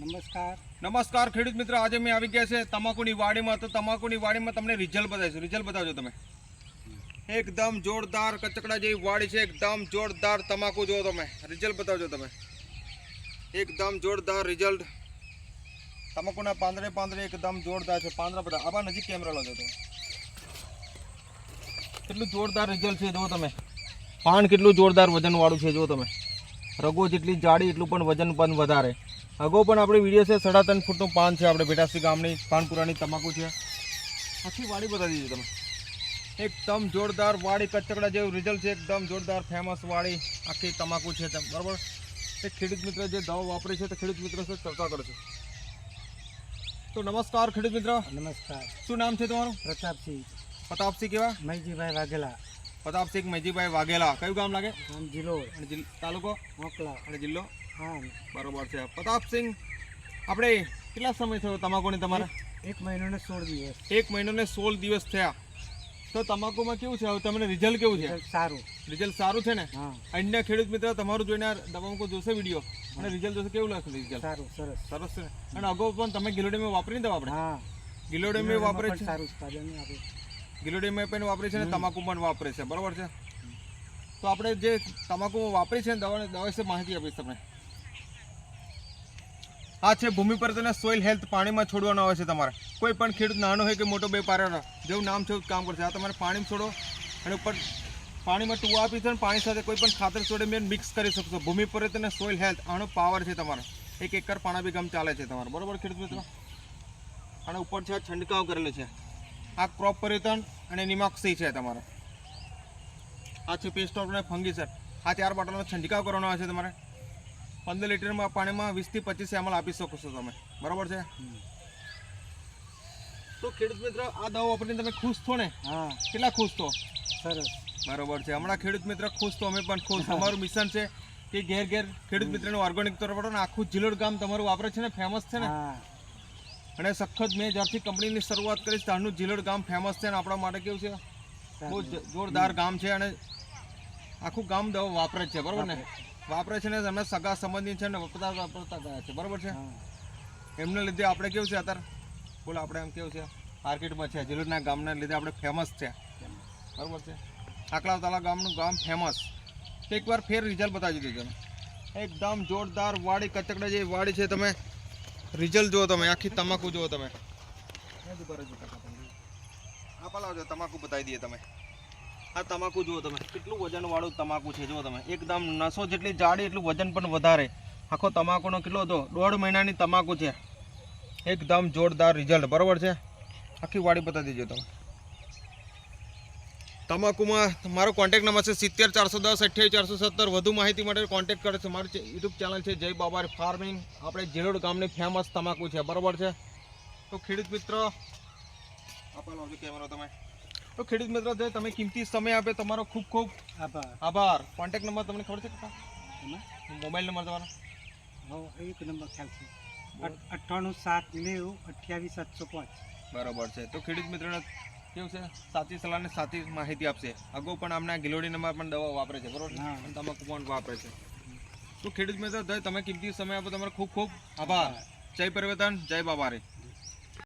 નમસ્કાર. નમસ્કાર, ખેડૂત મિત્ર. આજે મેં આવી ગયા છે તમાકુની વાડીમાં. તો તમાકુની વાડીમાં તમને રિઝલ્ટ બતાવીશું. રિઝલ્ટ બતાવજો તમે. એકદમ જોરદાર કચકડા જેવી વાડી છે. એકદમ જોરદાર તમાકુ જુઓ તમે. રિઝલ્ટ બતાવજો તમે. એકદમ જોરદાર રિઝલ્ટ તમાકુના પાંદરે પાંદરે એકદમ જોરદાર છે. પાંદરા બધા. આવા નજીક કેમેરા લાવજો તમે. કેટલું જોરદાર રિઝલ્ટ છે જો તમે. પાન કેટલું જોરદાર વજનવાળું છે જુઓ તમે. રગો જેટલી જાડી એટલું પણ વજન પણ વધારે. અગાઉ પણ આપણે વીડિયો છે સાડા ત્રણ ફૂટનું પાન છે આપણે ભેટાસી ગામની પાનપુરાની તમાકુ છે. આખી વાડી બતાવી દીધી તમે. એકદમ જોરદાર વાડી કચકડા જેવું રિઝલ્ટ છે એકદમ જોરદાર ફેમસ વાડી આખી તમાકુ છે બરાબર? તે ખેડૂત મિત્ર જે દવા વાપરે છે તે ખેડૂત મિત્ર સાથે ચર્ચા કરશે તો નમસ્કાર ખેડૂત મિત્ર. નમસ્કાર. શું નામ છે તમારું? પ્રતાપસિંહ. પ્રતાપસિંહ કેવા? મહીજીભાઈ વાઘેલા. પ્રતાપસિંહ મહેજીભાઈ વાઘેલા. કયું ગામ લાગે? જિલ્લો અને તાલુકો? મોકલા. અને જિલ્લો? હા. બરોબર છે. પ્રતાપસિંહ આપણે કેટલા સમય થયો તમાકુની તમારે? એક મહિનો સોળ દિવસ. એક મહિનો સોળ દિવસ થયા. તો તમાકુમાં કેવું છે? હવે તમને રિઝલ્ટ કેવું છે? સારું. રિઝલ્ટ સારું છે ને? અન્ય ખેડૂત મિત્ર તમારું જોઈને તમાકુ જોશે વીડિયો. અને રિઝલ્ટ જોશે કેવું લાગશે રિઝલ્ટ સારું સરસ. સરસ છે અને અગાઉ પણ તમે ગિલોડેમાં વાપરી દવા આપણે હા. ગિલોડેમાં વાપરે સારું ઉત્પાદન આપે. ગિલોડેમાં પણ વાપરે છે ને તમાકુ પણ વાપરે છે. બરાબર છે? તો આપણે જે તમાકુ વાપરી છે ને દવા દવા વિશે માહિતી આપીશ તમને. આ છે ભૂમિ પર તેને સોઇલ હેલ્થ પાણીમાં છોડવાનો આવે છે તમારે. કોઈ પણ ખેડૂત નાનો હોય કે મોટો બે પારેલો જેવું નામ છે કામ કરશે. આ તમારે પાણીમાં છોડો અને ઉપર પાણીમાં ટુવા આપી છે પાણી સાથે કોઈ પણ ખાતર છોડે મેં મિક્સ કરી શકશો. ભૂમિ પર તેને સોઇલ હેલ્થ આનો પાવર છે તમારો. એક એકર પાણા બી ગમ ચાલે છે તમારો. બરોબર ખેડૂત મિત્રો? અને ઉપર છે છંટકાવ કરેલો છે. આ ક્રોપ પરિવર્તન અને નિમોક્સી છે તમારો. આ છે પેસ્ટ ઓફ અને ફંગીસર આ ચાર બોટલનો છંટકાવ કરવાનો આવે છે તમારે. પંદર લીટરમાં પાણીમાં વીસથી પચીસ એમલ આપી શકો છો તમે. બરાબર છે? તો ખેડૂત મિત્ર આ દવા વાપરીને તમે ખુશ છો ને? હા. કેટલા ખુશ છો? સરસ. બરોબર છે. હમણાં ખેડૂત મિત્ર ખુશ તો અમે પણ ખુશ. અમારું મિશન છે કે ઘેર ઘેર ખેડૂત મિત્રનું ઓર્ગેનિક તરફ આખું જિલ્લોડ ગામ તમારું વાપરે છે ને? ફેમસ છે ને? અને સખત મેં જ્યારથી કંપનીની શરૂઆત કરી ત્યારનું જિલ્લોડ ગામ ફેમસ છે અને આપણા માટે કેવું છે? બહુ જોરદાર ગામ છે અને આખું ગામ દવા વાપરે છે બરાબર ને? વાપરે. છે ને અમે સગા સંબંધી છે ને વપરાતા વાપરતા ગયા છે બરાબર છે? એમને લીધે આપણે કેવું છે અત્યારે? બોલો આપણે એમ કેવું છે? માર્કેટમાં છે જિલ્લોડના ગામના લીધે આપણે ફેમસ છે. બરોબર છે? આકલા તાલા ગામનું ગામ ફેમસ એકવાર ફેર રિઝલ્ટ બતાવી દીધું એકદમ જોરદાર વાડી કચકડા જેવી વાડી છે તમે. રિઝલ્ટ જુઓ તમે, આખી તમાકુ જુઓ તમે. આપા લાવજો તમાકુ બતાવી દઈએ તમે. આ તમાકુ જુઓ તમે, કેટલું વજન વાળું તમાકુ છે, જુઓ તમે. એકદમ નસો જેટલી જાડી, એટલું વજન પણ વધારે. આખો તમાકુનો કેટલો હતો? દોઢ મહિનાની તમાકુ છે. એકદમ જોરદાર રિઝલ્ટ, બરાબર છે? આખી વાડી બતાવી દેજો તમે. તમાકુમાં મારો કોન્ટેક્ટ નંબર છે સિત્તેર ચારસો દસ અઠ્યાવીસ ચારસો સત્તર. વધુ માહિતી માટે કોન્ટેક્ટ કરે છે મારું યુટ્યુબ ચેનલ છે જય બાબારી ફાર્મિંગ આપણે જેરોડ ગામની ફેમસ તમાકુ છે. બરોબર છે? તો ખેડૂત મિત્રો આપા લાવજો કેમેરો તમે. તો ખેડૂત મિત્રો જે તમે કિંમતી સમય આપે તમારો ખૂબ ખૂબ આભાર. આભાર. કોન્ટેક્ટ નંબર તમને ખબર છે કાકા? મોબાઈલ નંબર તમારો એક નંબર ખ્યાલ છે. અઠ્ઠાણું સાત નેવું અઠ્યાવીસ સાતસો પાંચ. બરાબર છે. તો ખેડૂત મિત્રોને કેવું છે? સાચી સલાહ ને સાચી માહિતી આપશે. અગાઉ પણ આમના ગિલોડી નંબર પણ દવા વાપરે છે બરોબર. અને તમાકુ પણ વાપરે છે. તો ખેડૂત મિત્રો તમે કિંમતી સમય આપો તમારો ખૂબ ખૂબ આભાર. જય પરિવર્તન જય બાબારી